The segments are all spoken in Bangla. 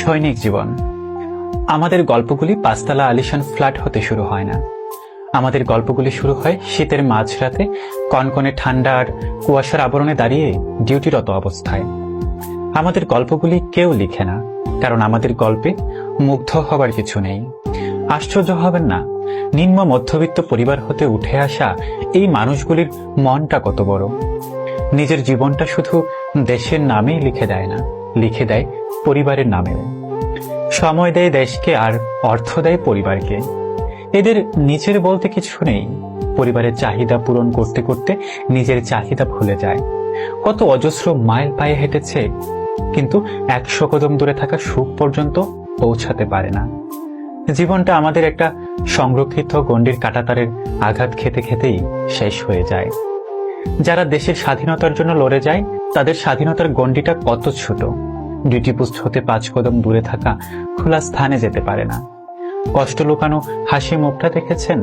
সৈনিক জীবন। আমাদের গল্পগুলি পাঁচতলা আলিশান ফ্ল্যাট হতে শুরু হয় না। আমাদের গল্পগুলি শুরু হয় শীতের মাঝরাতে কনকনে ঠান্ডা আর কুয়াশার আবরণে দাঁড়িয়ে ডিউটিরত অবস্থায়। আমাদের গল্পগুলি কেউ লিখে না, কারণ আমাদের গল্পে মুগ্ধ হবার কিছু নেই। আশ্চর্য হবেন না, নিম্ন মধ্যবিত্ত পরিবার হতে উঠে আসা এই মানুষগুলির মনটা কত বড়। নিজের জীবনটা শুধু দেশের নামেই লিখে দেয় না। লিখে দেয় পরিবারের নামেও সময় দেয় দেশকে আর অর্থ দেয় পরিবারকে। এদের নিজের বলতে কিছু নেই। পরিবারের চাহিদা পূরণ করতে করতে নিজের চাহিদা ভুলে যায়। কত অজস্র মাইল পায়ে হেঁটেছে, কিন্তু একশো কদম দূরে থাকা সুখ পর্যন্ত পৌঁছাতে পারে না। জীবনটা আমাদের একটা সংরক্ষিত গণ্ডির কাটাতারের আঘাত খেতে খেতেই শেষ হয়ে যায়। যারা দেশের স্বাধীনতার জন্য লড়ে যায় তাদের স্বাধীনতার গণ্ডিটা কত ছোট? ডিউটি পোস্ট হতে পাঁচ কদম দূরে থাকা খোলা স্থানে যেতে পারে না। কষ্ট লুকানো হাসি মুখটা দেখেছেন?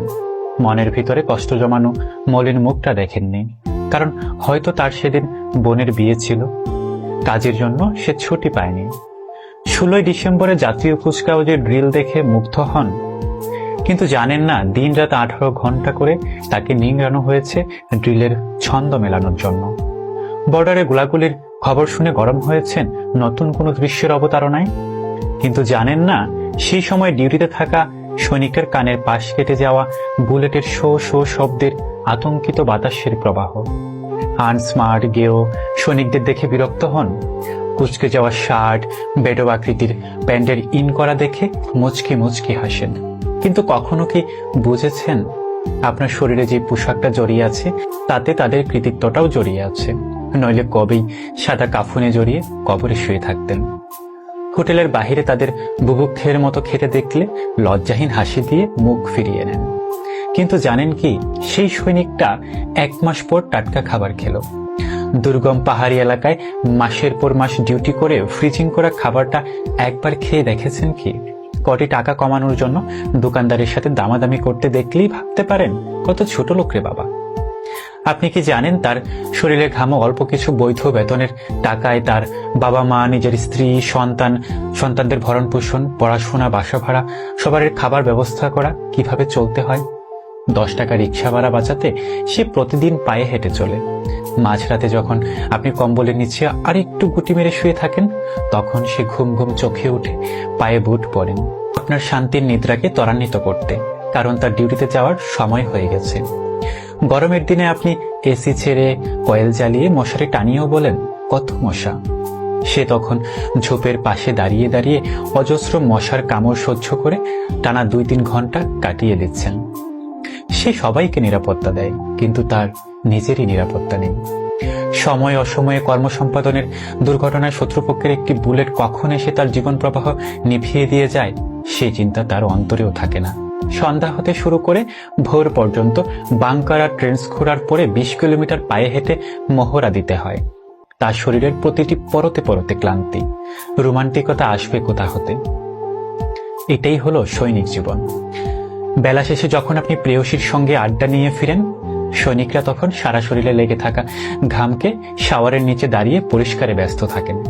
মনের ভিতরে কষ্ট জমানো মলিন মুখটা দেখেননি। কারণ হয়তো তার সেদিন বোনের বিয়ে ছিল। কাজের জন্য সে ছুটি পায়নি। ষোলোই ডিসেম্বরে জাতীয় কুচকাওয়াজের ড্রিল দেখে মুগ্ধ হন, কিন্তু জানেন না দিন রাত আঠারো ঘণ্টা করে তাকে নিংড়ানো হয়েছে ড্রিলের ছন্দ মেলানোর জন্য। বর্ডারে গোলাগুলির খবর শুনে গরম হয়েছেন নতুন কোনো দৃশ্যের অবতারণায়? কিন্তু জানেন না, সেই সময় ডিউটিতে থাকা সৈনিকের কানের পাশ কেটে যাওয়া বুলেটের শো শো শব্দের আতঙ্কিত বাতাসের প্রবাহ। আনস্মার্ট গেও সৈনিকদের দেখে বিরক্ত হন। কুচকে যাওয়া শার্ট, বেডব আকৃতির প্যান্টের ইন করা দেখে মুচকি মুচকি হাসেন। কিন্তু কখনো কি বুঝেছেন, আপনার শরীরে যে পোশাকটা জড়িয়ে আছে, তাতে তাদের কৃতিত্বটাও জড়িয়ে আছে। নইলে কবেই সাদা কাফুনে জড়িয়ে কবরে শুয়ে থাকতেন। হোটেলের বাহিরে তাদের বুভুক্ষের মতো খেতে দেখলে লজ্জাহীন হাসি দিয়ে মুখ ফিরিয়ে নেন। কিন্তু জানেন কি, সেই সৈনিকটা এক মাস পর টাটকা খাবার খেলো। দুর্গম পাহাড়ি এলাকায় মাসের পর মাস ডিউটি করে ফ্রিজিং করা খাবারটা একবার খেয়ে দেখেছেন কি? কটি টাকা কমানোর জন্য দোকানদারের সাথে দামাদামি করতে দেখলেই ভাবতে পারেন, কত ছোট লোক রে বাবা। আপনি কি জানেন তার শরীরে ঘামো অল্প কিছু বৈধ বেতনের টাকায় তার বাবা মা, নিজের স্ত্রী, সন্তান, সন্তানদের ভরণ পোষণ, পড়াশোনা, বাসা ভাড়া, সবার খাবার ব্যবস্থা করা কীভাবে চলতে হয়? দশ টাকা রিক্সা ভাড়া বাঁচাতে সে প্রতিদিন পায়ে হেঁটে চলে। মাঝরাতে যখন আপনি কম্বলের নিচে আর একটু গুটি মেরে শুয়ে থাকেন, তখন সে ঘুম ঘুম চোখে উঠে পায়ে বুট পরেন। আপনার শান্তির নিদ্রাকে ত্বরান্বিত করতে, কারণ তার ডিউটিতে যাওয়ার সময় হয়ে গেছে। গরমের দিনে আপনি এসি ছেড়ে কয়েল জ্বালিয়ে মশারি টানিয়েও বলেন, কত মশা? সে তখন ঝোপের পাশে দাঁড়িয়ে দাঁড়িয়ে অজস্র মশার কামড় সহ্য করে টানা দুই তিন ঘণ্টা কাটিয়ে দিচ্ছেন। সে সবাইকে নিরাপত্তা দেয়, কিন্তু তার নিজেরই নিরাপত্তা নেই। সময় অসময়ে কর্মসম্পাদনের দুর্ঘটনায় শত্রুপক্ষের একটি বুলেট কখন এসে তার জীবন প্রবাহ নিভিয়ে দিয়ে যায় সেই চিন্তা তার অন্তরেও থাকে না। সন্ধ্যা হতে শুরু করে ভোর পর্যন্ত বাংকার ট্রেন্স ঘোরার পরে বিশ কিলোমিটার পায়ে হেঁটে মহড়া দিতে হয়। তার শরীরের প্রতিটি পরতে পরতে ক্লান্তি। রোমান্টিকতা আসবে কোথা হতে? এটাই হলো সৈনিক জীবন। বেলা শেষে যখন আপনি প্রেয়সীর সঙ্গে আড্ডা নিয়ে ফিরেন, সৈনিকরা তখন সারা শরীরে লেগে থাকা ঘামকে শাওয়ারের নিচে দাঁড়িয়ে পরিষ্কারে ব্যস্ত থাকেন।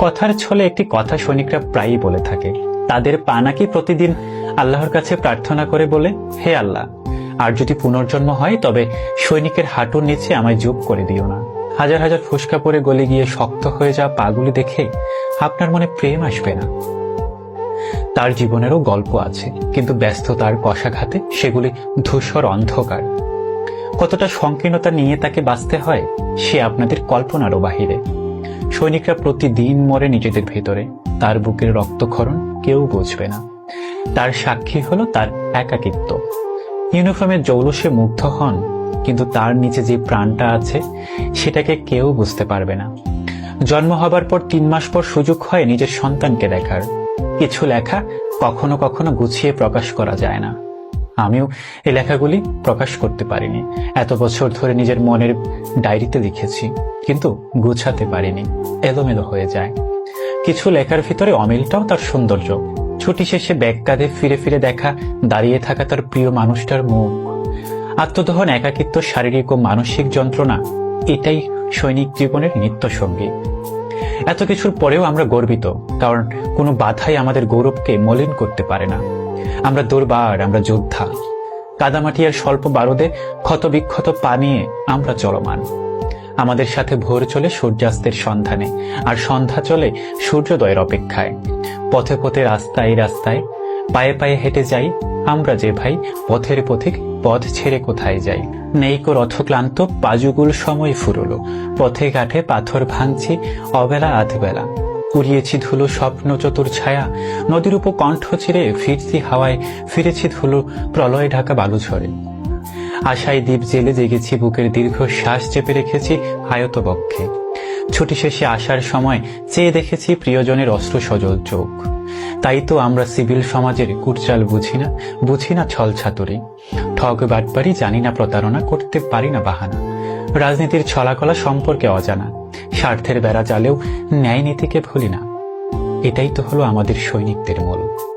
কথার ছলে একটি কথা সৈনিকরা প্রায়ই বলে থাকে, তাদের পা নাকি প্রতিদিন আল্লাহর কাছে প্রার্থনা করে বলে, হে আল্লাহ, আর যদি পুনর্জন্ম হয়, তবে সৈনিকের হাঁটুর নিচে আমায় যোগ করে দিও না। হাজার হাজার ফুসকা পরে গলে গিয়ে শক্ত হয়ে যাওয়া পাগুলি দেখে আপনার মনে প্রেম আসবে না। তার জীবনেরও গল্প আছে, কিন্তু ব্যস্ততার কষাঘাতে সেগুলি ধূসর অন্ধকার। কতটা সংকীর্ণতা নিয়ে তাকে বাঁচতে হয়, সে আপনাদের কল্পনারও বাহিরে। সৈনিকরা প্রতিদিন মরে নিজেদের ভেতরে। তার বুকের রক্তক্ষরণ কেউ বুঝবে না। তার সাক্ষী হলো তার একাকিত্ব। ইউনিফর্মের জৌলসে মুগ্ধ হন, কিন্তু তার নিচে যে প্রাণটা আছে, সেটাকে কেউ বুঝতে পারবে না। জন্ম হবার পর তিন মাস পর সুযোগ হয় নিজের সন্তানকে দেখার। কিছু লেখা কখনো কখনো গুছিয়ে প্রকাশ করা যায় না। আমিও এই লেখাগুলি প্রকাশ করতে পারিনি। এত বছর ধরে নিজের মনের ডায়েরিতে লিখেছি, কিন্তু গুছাতে পারিনি। এলোমেলো হয়ে যায়। কিছু লেখার ভিতরে অমিলটাও তার সৌন্দর্য। ছুটি শেষে ব্যাগ কাঁধে ফিরে ফিরে দেখা, দাঁড়িয়ে থাকা তার প্রিয় মানুষটার মুখ। আত্মদহন, একাকিত্ব, শারীরিক ও মানসিক যন্ত্রণা, এটাই সৈনিক জীবনের নিত্য সঙ্গী এত কিছুর পরেও আমরা গর্বিত, কারণ কোনো বাধাই আমাদের গৌরবকে মলিন করতে পারে না। আমরা দুর্বার, আমরা যোদ্ধা। কাদামাটি আর স্বল্প বারদে ক্ষতবিক্ষত পা নিয়ে আমরা চলমান। আমাদের সাথে ভোর চলে সূর্যাস্তের সন্ধানে, আর সন্ধ্যা চলে সূর্যোদয়ের অপেক্ষায়। পথে পথে রাস্তায় রাস্তায়, পায়ে পায়ে হেঁটে যাই আমরা যে ভাই, পথের পথিক, পথ ছেড়ে কোথায় যাই। নেইকো রথক্লান্ত পাজুগুল সময় ফুরলো। পথে ঘাটে পাথর ভাঙছি, অবেলা আধবেলা। কুড়িয়েছি ধুলো স্বপ্ন চতুর ছায়া, নদীর উপর কণ্ঠ ছিঁড়ে ফিরছি হাওয়ায়, ফিরেছি ধুলো প্রলয় ঢাকা বালু ঝরে আশায় দ্বীপ জেলে জেগেছি, বুকের দীর্ঘ শ্বাস চেপে রেখেছি আয়ত বক্ষে ছুটি শেষে আসার সময় চেয়ে দেখেছি প্রিয়জনের অস্ত্র সজল চোখ। তাই তো আমরা সিভিল সমাজের কুটচাল বুঝি না বুঝি না ছল ছাতুরি। ঠগ বাটপারি জানি না প্রতারণা, করতে পারি না বাহানা। রাজনীতির ছলাকলা সম্পর্কে অজানা, স্বার্থের বেড়া জালেও ন্যায় নীতিকে ভুলি না। এটাই তো হলো আমাদের সৈনিকদের মূল।